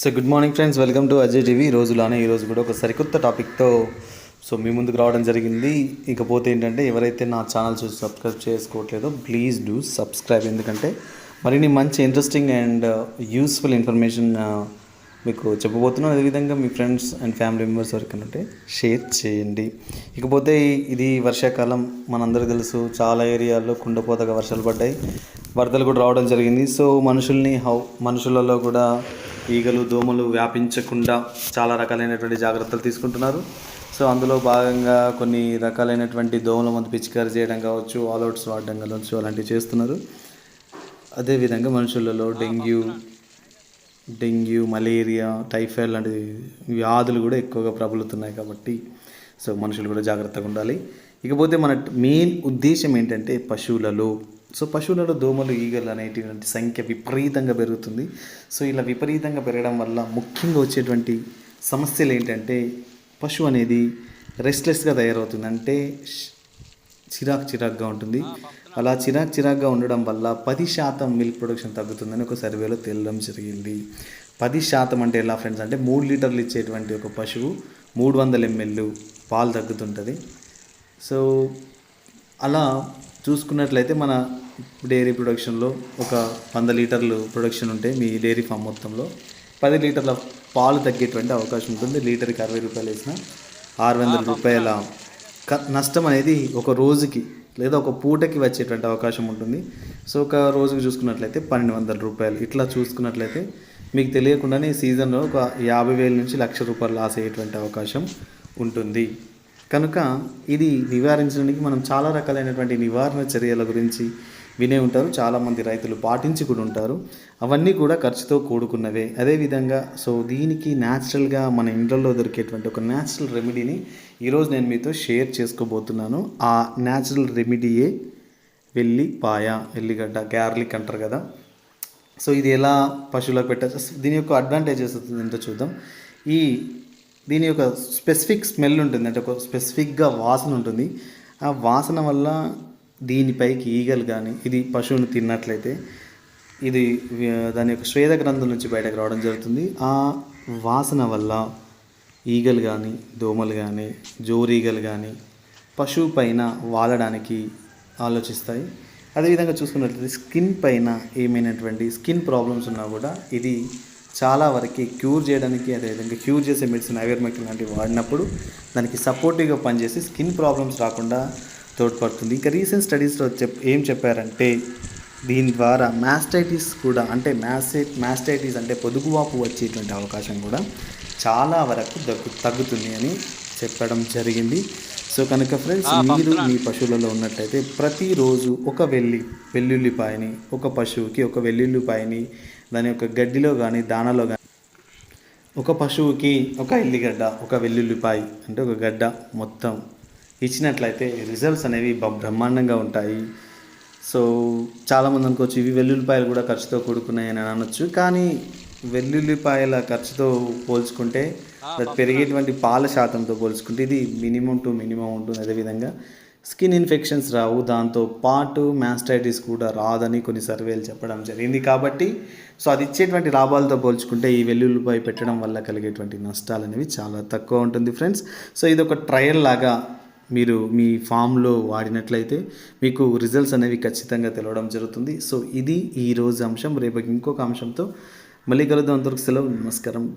So good morning friends welcome to Ajay TV రోజులానే ఈ రోజు కూడా ఒక సరికొత్త టాపిక్తో సో మీ ముందుకు రావడం జరిగింది. ఇకపోతే ఏంటంటే ఎవరైతే నా ఛానల్ చూసి సబ్స్క్రైబ్ చేసుకోవట్లేదో ప్లీజ్ డూ సబ్స్క్రైబ్ ఎందుకంటే మరిన్ని మంచి ఇంట్రెస్టింగ్ అండ్ యూస్ఫుల్ ఇన్ఫర్మేషన్ మీకు చెప్పబోతున్నాను. అదేవిధంగా మీ ఫ్రెండ్స్ అండ్ ఫ్యామిలీ మెంబర్స్ అంటే షేర్ చేయండి. ఇకపోతే ఇది వర్షాకాలం. మనందరూ తెలుసు చాలా ఏరియాల్లో కుండపోతగా వర్షాలు పడ్డాయి. వరదలు కూడా రావడం జరిగింది. సో మనుషుల్ని హౌ మనుషులలో కూడా ఈగలు దోమలు వ్యాపించకుండా చాలా రకాలైనటువంటి జాగ్రత్తలు తీసుకుంటున్నారు. సో అందులో భాగంగా కొన్ని రకాలైనటువంటి దోమల మందు పిచికారి చేయడం కావచ్చు ఆల్అవుట్స్ వాడడం కావచ్చు అలాంటివి చేస్తున్నారు. అదేవిధంగా మనుషులలో డెంగ్యూ డెంగ్యూ మలేరియా టైఫాయిడ్ లాంటి వ్యాధులు కూడా ఎక్కువగా ప్రబలుతున్నాయి కాబట్టి సో మనుషులు కూడా జాగ్రత్తగా ఉండాలి. ఇకపోతే మన మెయిన్ ఉద్దేశం ఏంటంటే పశువులలో సో పశువులలో దోమలు ఈగలు అనేటువంటి సంఖ్య విపరీతంగా పెరుగుతుంది. సో ఇలా విపరీతంగా పెరగడం వల్ల ముఖ్యంగా వచ్చేటువంటి సమస్యలు ఏంటంటే పశువు అనేది రెస్ట్లెస్గా తయారవుతుంది. అంటే చిరాక్ చిరాక్గా ఉంటుంది. అలా చిరాక్ చిరాక్గా ఉండడం వల్ల పది శాతం మిల్క్ ప్రొడక్షన్ తగ్గుతుందని ఒక సర్వేలో తేలడం జరిగింది. పది శాతం అంటే ఎలా ఫ్రెండ్స్ అంటే మూడు లీటర్లు ఇచ్చేటువంటి ఒక పశువు మూడు వందల ఎంఎల్ పాలు తగ్గుతుంటుంది. సో అలా చూసుకున్నట్లయితే మన డైరీ ప్రొడక్షన్లో ఒక వంద లీటర్లు ప్రొడక్షన్ ఉంటే మీ డైరీ ఫామ్ మొత్తంలో పది లీటర్ల పాలు తగ్గేటువంటి అవకాశం ఉంటుంది. లీటర్కి అరవై రూపాయలు వేసిన ఆరు వందల రూపాయల క నష్టం అనేది ఒక రోజుకి లేదా ఒక పూటకి వచ్చేటువంటి అవకాశం ఉంటుంది. సో ఒక రోజుకి చూసుకున్నట్లయితే పన్నెండు వందల రూపాయలు. ఇట్లా చూసుకున్నట్లయితే మీకు తెలియకుండానే ఈ సీజన్లో ఒక యాభై వేల నుంచి లక్ష రూపాయలు లాస్ అయ్యేటువంటి అవకాశం ఉంటుంది. కనుక ఇది నివారించడానికి మనం చాలా రకాలైనటువంటి నివారణ చర్యల గురించి వినే ఉంటారు. చాలామంది రైతులు పాటించి కూడా ఉంటారు. అవన్నీ కూడా ఖర్చుతో కూడుకున్నవే. అదేవిధంగా సో దీనికి న్యాచురల్గా మన ఇండ్లలో దొరికేటువంటి ఒక న్యాచురల్ రెమెడీని ఈరోజు నేను మీతో షేర్ చేసుకోబోతున్నాను. ఆ న్యాచురల్ రెమెడీయే వెల్లిపాయ ఎల్లిగడ్డ గార్లిక్ అంటారు కదా. సో ఇది ఎలా పశువులకు పెట్టచ్చు దీని యొక్క అడ్వాంటేజెస్ ఏంటో చూద్దాం. ఈ దీని యొక్క స్పెసిఫిక్ స్మెల్ ఉంటుంది. అంటే ఒక స్పెసిఫిక్గా వాసన ఉంటుంది. ఆ వాసన వల్ల దీనిపైకి ఈగలు కానీ ఇది పశువును తిన్నట్లయితే ఇది దాని యొక్క స్వేద గ్రంథం నుంచి బయటకు రావడం జరుగుతుంది. ఆ వాసన వల్ల ఈగలు కానీ దోమలు కానీ జోరీగలు కానీ పశువు పైన వాలడానికి ఆలోచిస్తాయి. అదేవిధంగా చూసుకున్నట్లయితే స్కిన్ పైన ఏమైనటువంటి స్కిన్ ప్రాబ్లమ్స్ ఉన్నా కూడా ఇది చాలా వరకు క్యూర్ చేయడానికి అదేవిధంగా క్యూర్ చేసే మెడిసిన్ అవేర్మెక్ లాంటివి వాడినప్పుడు దానికి సపోర్టివ్గా పనిచేసి స్కిన్ ప్రాబ్లమ్స్ రాకుండా తోడ్పడుతుంది ఇంకా రీసెంట్ స్టడీస్లో చెప్ ఏం చెప్పారంటే దీని ద్వారా మ్యాస్టైటిస్ కూడా అంటే మ్యాసే మ్యాస్టైటిస్ అంటే పొదుగువాపు వచ్చేటువంటి అవకాశం కూడా చాలా వరకు దగ్గు తగ్గుతుంది అని చెప్పడం జరిగింది. సో కనుక ఫ్రెండ్స్ మీరు మీ పశువులలో ఉన్నట్లయితే ప్రతిరోజు ఒక వెల్లి వెల్లుల్లిపాయని ఒక పశువుకి ఒక వెల్లుల్లిపాయని దాని యొక్క గడ్డిలో కానీ దానాలో కానీ ఒక పశువుకి ఒక ఎల్లిగడ్డ ఒక వెల్లుల్లిపాయ అంటే ఒక గడ్డ మొత్తం ఇచ్చినట్లయితే రిజల్ట్స్ అనేవి బ్రహ్మాండంగా ఉంటాయి. సో చాలామంది అనుకోవచ్చు ఇవి వెల్లుల్లిపాయలు కూడా ఖర్చుతో కూడుకున్నాయని అనొచ్చు. కానీ వెల్లుల్లిపాయల ఖర్చుతో పోల్చుకుంటే అది పెరిగేటువంటి పాల శాతంతో పోల్చుకుంటే ఇది మినిమం టు మినిమం ఉంటుంది అదేవిధంగా. స్కిన్ ఇన్ఫెక్షన్స్ రావు దాంతో పాటు మ్యాస్టైటిస్ కూడా రాదని కొన్ని సర్వేలు చెప్పడం జరిగింది కాబట్టి సో అది ఇచ్చేటువంటి లాభాలతో పోల్చుకుంటే ఈ వెల్లుల్లిపాయ పెట్టడం వల్ల కలిగేటువంటి నష్టాలు అనేవి చాలా తక్కువ ఉంటుంది ఫ్రెండ్స్. సో ఇది ఒక ట్రయల్ లాగా మీరు మీ ఫామ్లో వాడినట్లయితే మీకు రిజల్ట్స్ అనేవి ఖచ్చితంగా తెలవడం జరుగుతుంది. సో ఇది ఈ రోజు అంశం. రేపు ఇంకొక అంశంతో మళ్ళీ కలుద్దాం. అంతవరకు సెలవు. నమస్కారం.